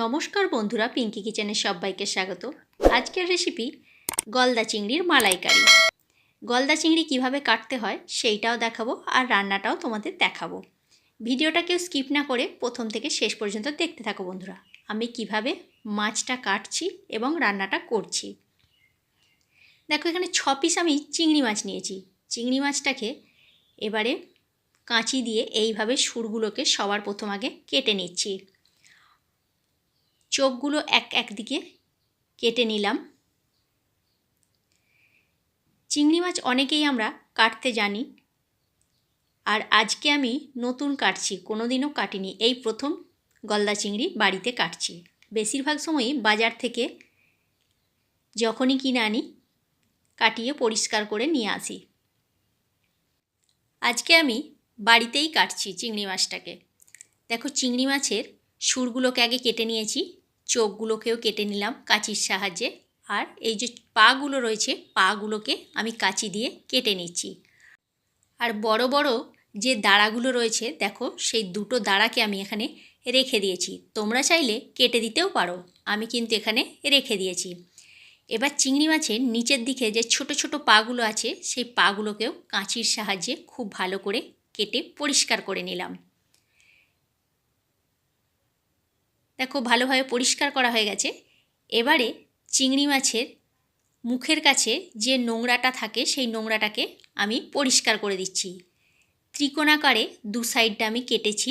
নমস্কার বন্ধুরা পিঙ্কি কিচেনের সবাইকে স্বাগত। আজকের রেসিপি গলদা চিংড়ির মালাইকারি। গলদা চিংড়ি কীভাবে কাটতে হয় সেইটাও দেখাবো আর রান্নাটাও তোমাদের দেখাবো। ভিডিওটা কেউ স্কিপ না করে প্রথম থেকে শেষ পর্যন্ত দেখতে থাকো বন্ধুরা, আমি কীভাবে মাছটা কাটছি এবং রান্নাটা করছি। দেখো, এখানে ছ পিস আমি চিংড়ি মাছ নিয়েছি। চিংড়ি মাছটাকে এবারে কাঁচি দিয়ে এইভাবে সুরগুলোকে সবার প্রথম আগে কেটে নিচ্ছি। চোখগুলো এক এক দিকে কেটে নিলাম। চিংড়ি মাছ অনেকেই আমরা কাটতে জানি। আর আজকে আমি নতুন কাটছি কোনো দিনও কাটিনি। এই প্রথম গলদা চিংড়ি বাড়িতে কাটছি। বেশিরভাগ সময়ই বাজার থেকে যখনই কিনে আনি, কাটিয়ে পরিষ্কার করে নিয়ে আসি। আজকে আমি বাড়িতেই কাটছি চিংড়ি মাছটাকে। দেখো, চিংড়ি মাছের সুরগুলোকে আগে কেটে নিয়েছি। চোখগুলোকেও কেটে নিলাম কাঁচির সাহায্যে। আর এই যে পাগুলো রয়েছে, পাগুলোকে আমি কাঁচি দিয়ে কেটে নিচ্ছি। আর বড় বড় যে দাঁড়াগুলো রয়েছে, দেখো, সেই দুটো দাঁড়াকে আমি এখানে রেখে দিয়েছি। তোমরা চাইলে কেটে দিতেও পারো, আমি কিন্তু এখানে রেখে দিয়েছি। এবার চিংড়ি মাছের নিচের দিকে যে ছোট ছোট পাগুলো আছে, সেই পাগুলোকেও কাঁচির সাহায্যে খুব ভালো করে কেটে পরিষ্কার করে নিলাম। দেখো ভালোভাবে পরিষ্কার করা হয়ে গেছে। এবারে চিংড়ি মাছের মুখের কাছে যে নোংরাটা থাকে, সেই নোংরাটাকে আমি পরিষ্কার করে দিচ্ছি। ত্রিকোণাকারে দু সাইডটা আমি কেটেছি।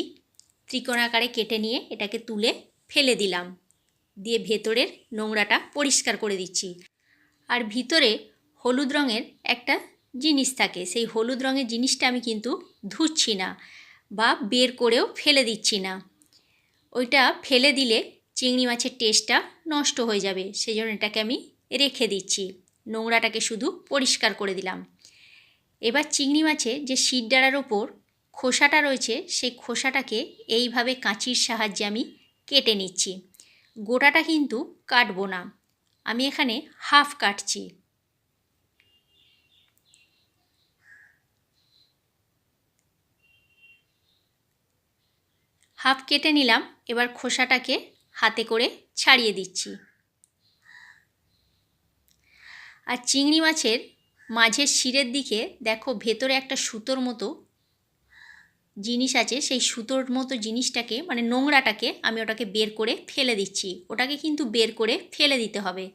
ত্রিকোণাকারে কেটে নিয়ে এটাকে তুলে ফেলে দিলাম। দিয়ে ভেতরের নোংরাটা পরিষ্কার করে দিচ্ছি। আর ভিতরে হলুদ রঙের একটা জিনিস থাকে, সেই হলুদ রঙের জিনিসটা আমি কিন্তু ধুচ্ছি না বা বের করেও ফেলে দিচ্ছি না। ওইটা ফেলে দিলে চিংড়ি মাছের টেস্টটা নষ্ট হয়ে যাবে। সেই জন্য এটাকে আমি রেখে দিচ্ছি। নোংরাটাকে শুধু পরিষ্কার করে দিলাম। এবার চিংড়ি মাছে যে শিরডাড়ার ওপর খোসাটা রয়েছে, সেই খোসাটাকে এইভাবে কাঁচির সাহায্যে আমি কেটে নিচ্ছি। গোটাটা কিন্তু কাটবো না। আমি এখানে হাফ কাটছি। হাফ কেটে নিলাম, এবার খোসাটাকে হাতে করে ছাড়িয়ে দিচ্ছি। আর চিংড়ি মাছের মাঝের শিরের দিকে দেখো ভেতরে একটা সুতোর মতো জিনিস আছে, সেই সুতোর মতো জিনিসটাকে মানে নোংরাটাকে আমি ওটাকে বের করে ফেলে দিচ্ছি। ওটাকে কিন্তু বের করে ফেলে দিতে হবে।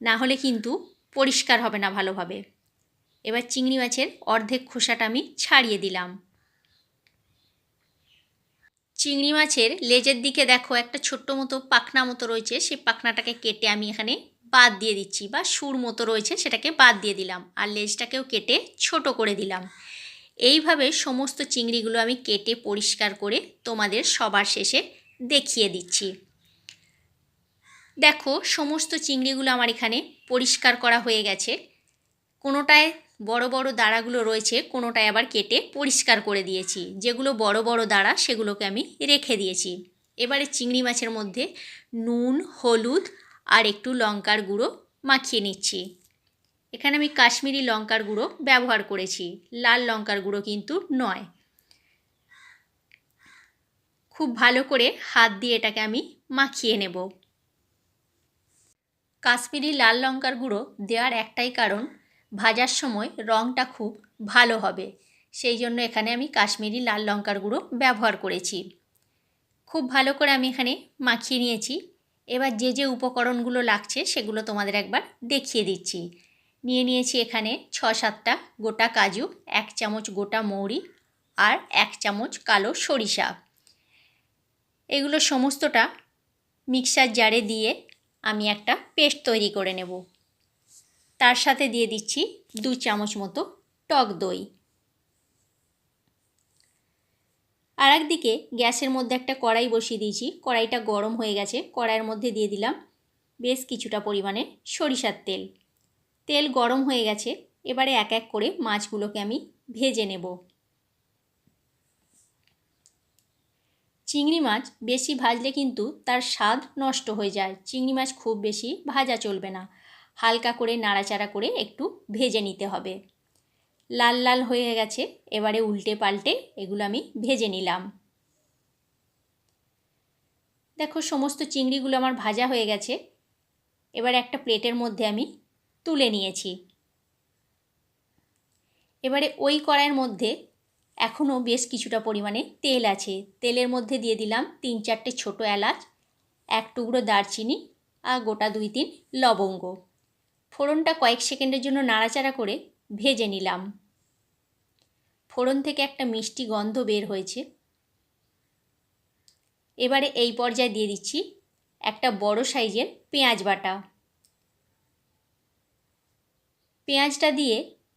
না হলে কিন্তু পরিষ্কার হবে না ভালোভাবে। এবার চিংড়ি মাছের অর্ধেক খোসাটা আমি ছাড়িয়ে দিলাম। চিংড়ি মাছের লেজের দিকে দেখো একটা ছোট্ট মতো পাখনা মতো রয়েছে। সেই পাখনাটাকে কেটে আমি এখানে বাদ দিয়ে দিচ্ছি বা সুর মতো রয়েছে, সেটাকে বাদ দিয়ে দিলাম। আর লেজটাকেও কেটে ছোট করে দিলাম। এইভাবে সমস্ত চিংড়িগুলো আমি কেটে পরিষ্কার করে তোমাদের সবার শেষে দেখিয়ে দিচ্ছি। দেখো, সমস্ত চিংড়িগুলো আমার এখানে পরিষ্কার করা হয়ে গেছে। কোনোটায় বড় বড় দাঁড়াগুলো রয়েছে, কোনোটায় আবার কেটে পরিষ্কার করে দিয়েছি। যেগুলো বড় বড় দাঁড়া, সেগুলোকে আমি রেখে দিয়েছি। এবারে চিংড়ি মাছের মধ্যে নুন, হলুদ আর একটু লঙ্কার গুঁড়ো মাখিয়ে নিচ্ছি। এখানে আমি কাশ্মীরি লঙ্কার গুঁড়ো ব্যবহার করেছি। লাল লঙ্কার গুঁড়ো কিন্তু নয়। খুব ভালো করে হাত দিয়ে এটাকে আমি মাখিয়ে নেব। কাশ্মীরি লাল লঙ্কার গুঁড়ো দেওয়ার একটাই কারণ ভাজার সময় রঙটা খুব ভালো হবে। সেই জন্য এখানে আমি কাশ্মীরি লাল লঙ্কার গুঁড়ো ব্যবহার করেছি। খুব ভালো করে আমি এখানে মাখিয়ে নিয়েছি। এবার যে যে উপকরণগুলো লাগছে সেগুলো তোমাদের একবার দেখিয়ে দিচ্ছি। নিয়ে নিয়েছি এখানে ছ সাতটা গোটা কাজু, এক চামচ গোটা মৌরি আর এক চামচ কালো সরিষা। এগুলো সমস্তটা মিক্সার জারে দিয়ে আমি একটা পেস্ট তৈরি করে নেব। তার সাথে দিয়ে দিচ্ছি দু চামচ মতো টক দই। আর একদিকে গ্যাসের মধ্যে একটা কড়াই বসিয়ে দিয়েছি। কড়াইটা গরম হয়ে গেছে। কড়াইয়ের মধ্যে দিয়ে দিলাম বেশ কিছুটা পরিমাণে সরিষার তেল। তেল গরম হয়ে গেছে। এবারে এক এক করে মাছগুলোকে আমি ভেজে নেব। চিংড়ি মাছ বেশি ভাজলে কিন্তু তার স্বাদ নষ্ট হয়ে যায়। চিংড়ি মাছ খুব বেশি ভাজা চলবে না। হালকা করে নাড়াচাড়া করে একটু ভেজে নিতে হবে। লাল লাল হয়ে গেছে, এবারে উল্টে পাল্টে এগুলো আমি ভেজে নিলাম। দেখো, সমস্ত চিংড়িগুলো আমার ভাজা হয়ে গেছে। এবার একটা প্লেটের মধ্যে আমি তুলে নিয়েছি। এবারে ওই কড়াইয়ের মধ্যে এখনও বেশ কিছুটা পরিমাণে তেল আছে। তেলের মধ্যে দিয়ে দিলাম তিন চারটে ছোটো এলাচ, এক টুকরো দারচিনি আর গোটা দুই তিন লবঙ্গ। ফোড়নটা কয়েক সেকেন্ডের জন্য নাড়াচাড়া করে ভেজে নিলাম। ফোড়ন থেকে একটা মিষ্টি গন্ধ বের হয়েছে। এবারে এই পর্যায়ে দিয়ে দিচ্ছি একটা বড় সাইজের পেঁয়াজ বাটা। পেঁয়াজটা দিয়ে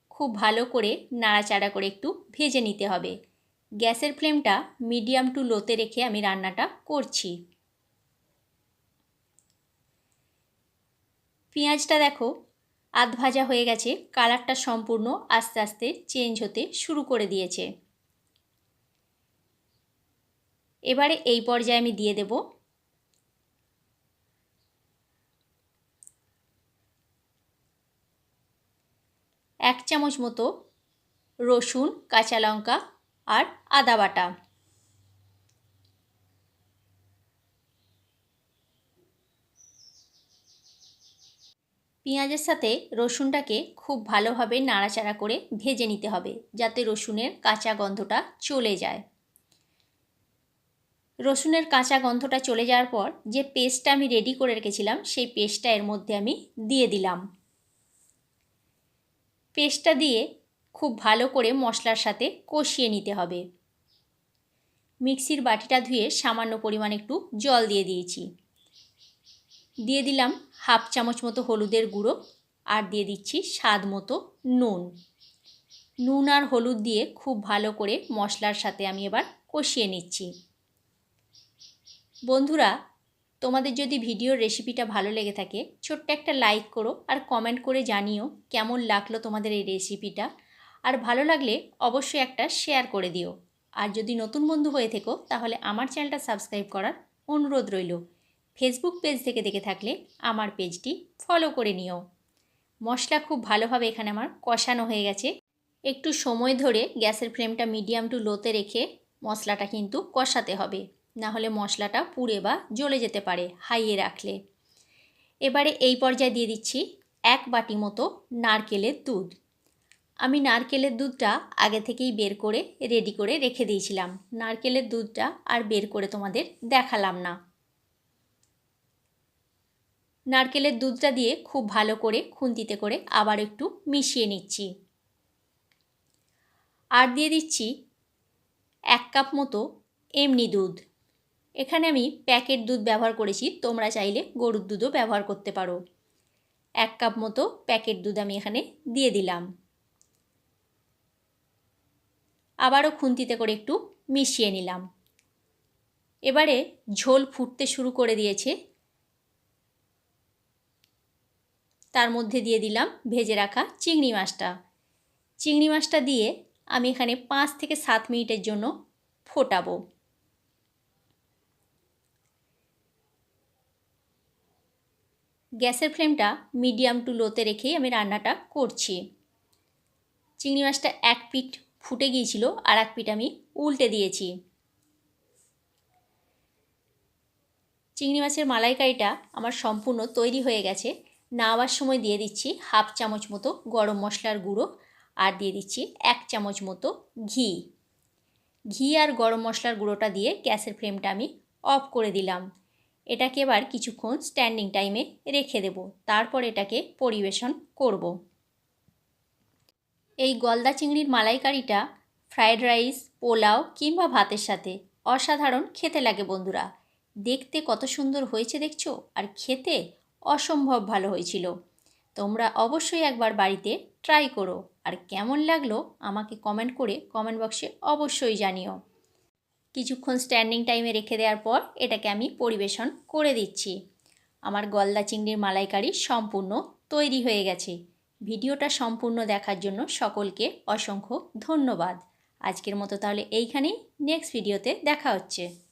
খুব ভালো করে নাড়াচাড়া করে একটু ভেজে নিতে হবে। গ্যাসের ফ্লেমটা মিডিয়াম টু লোতে রেখে আমি রান্নাটা করছি। পেঁয়াজটা দেখো, আধ ভাজা হয়ে গেছে, কালারটা সম্পূর্ণ আস্তে আস্তে চেঞ্জ হতে শুরু করে দিয়েছে। এবারে এই পর্যায়ে আমি দিয়ে দেব। এক চামচ মতো রসুন, কাঁচা লঙ্কা আর আদা বাটা। পেঁয়াজের সাথে রসুনটাকে খুব ভালোভাবে নাড়াচাড়া করে ভেজে নিতে হবে, যাতে রসুনের কাঁচা গন্ধটা চলে যায়। রসুনের কাঁচা গন্ধটা চলে যাওয়ার পর যে পেস্টটা আমি রেডি করে রেখেছিলাম, সেই পেস্টটা এর মধ্যে আমি দিয়ে দিলাম। পেস্টটা দিয়ে খুব ভালো করে মশলার সাথে কষিয়ে নিতে হবে। মিক্সির বাটিটা ধুয়ে সামান্য পরিমাণ একটু জল দিয়ে দিয়েছি। দিয়ে দিলাম হাফ চামচ মতো হলুদের গুঁড়ো আর দিয়ে দিচ্ছি স্বাদ মতো নুন। নুন আর হলুদ দিয়ে খুব ভালো করে মশলার সাথে আমি এবার কষিয়ে নিচ্ছি। বন্ধুরা, তোমাদের যদি ভিডিওর রেসিপিটা ভালো লেগে থাকে, ছোট্ট একটা লাইক করো আর কমেন্ট করে জানিও কেমন লাগল তোমাদের এই রেসিপিটা। আর ভালো লাগলে অবশ্যই একটা শেয়ার করে দিও। আর যদি নতুন বন্ধু হয়ে থেকো, তাহলে আমার চ্যানেলটা সাবস্ক্রাইব করার অনুরোধ রইল। ফেসবুক পেজ থেকে দেখে থাকলে আমার পেজটি ফলো করে নিও। মশলা খুব ভালোভাবে এখানে আমার কষানো হয়ে গেছে। একটু সময় ধরে গ্যাসের ফ্লেমটা মিডিয়াম টু লোতে রেখে মশলাটা কিন্তু কষাতে হবে। না হলে মশলাটা পুড়ে বা জ্বলে যেতে পারে হাইয়ে রাখলে। এবারে এই পর্যায়ে দিয়ে দিচ্ছি এক বাটি মতো নারকেলের দুধ। আমি নারকেলের দুধটা আগে থেকেই বের করে রেডি করে রেখে দিয়েছিলাম। নারকেলের দুধটা আর বের করে তোমাদের দেখালাম না। নারকেলের দুধটা দিয়ে খুব ভালো করে খুন্তিতে করে আবার একটু মিশিয়ে নিচ্ছি। আর দিয়ে দিচ্ছি এক কাপ মতো এমনি দুধ। এখানে আমি প্যাকেট দুধ ব্যবহার করেছি, তোমরা চাইলে গরুর দুধও ব্যবহার করতে পারো। এক কাপ মতো প্যাকেট দুধ আমি এখানে দিয়ে দিলাম। আবারও খুন্তিতে করে একটু মিশিয়ে নিলাম। এবারে ঝোল ফুটতে শুরু করে দিয়েছে। তার মধ্যে দিয়ে দিলাম ভেজে রাখা চিংড়ি মাছটা। চিংড়ি মাছটা দিয়ে আমি এখানে পাঁচ থেকে সাত মিনিটের জন্য ফোটাবো। গ্যাসের ফ্লেমটা মিডিয়াম টু লোতে রেখেই আমি রান্নাটা করছি। চিংড়ি মাছটা এক পিঠ ফুটে গিয়েছিল, আর এক পিঠ আমি উল্টে দিয়েছি। চিংড়ি মাছের মালাইকারিটা আমার সম্পূর্ণ তৈরি হয়ে গেছে। নাওয়ার সময় দিয়ে দিচ্ছি হাফ চামচ মতো গরম মশলার গুঁড়ো আর দিয়ে দিচ্ছি এক চামচ মতো ঘি। ঘি আর গরম মশলার গুঁড়োটা দিয়ে গ্যাসের ফ্লেমটা আমি অফ করে দিলাম। এটাকে এবার কিছুক্ষণ স্ট্যান্ডিং টাইমে রেখে দেব। তারপর এটাকে পরিবেশন করব। এই গলদা চিংড়ির মালাইকারিটা, ফ্রায়েড রাইস, পোলাও কিংবা ভাতের সাথে অসাধারণ খেতে লাগে বন্ধুরা। দেখতে কত সুন্দর হয়েছে দেখছ? আর খেতে অসম্ভব ভালো হয়েছিল। তোমরা অবশ্যই একবার বাড়িতে ট্রাই করো। আর কেমন লাগল আমাকে কমেন্ট করে কমেন্ট বক্সে অবশ্যই জানিও। কিছুক্ষণ স্ট্যান্ডিং টাইমে রেখে দেওয়ার পর এটাকে আমি পরিবেশন করে দিচ্ছি। আমার গলদা চিংড়ির মালাইকারি সম্পূর্ণ তৈরি হয়ে গেছে। ভিডিওটা সম্পূর্ণ দেখার জন্য সকলকে অসংখ্য ধন্যবাদ। আজকের মতো তাহলে এইখানেই। নেক্সট ভিডিওতে দেখা হচ্ছে।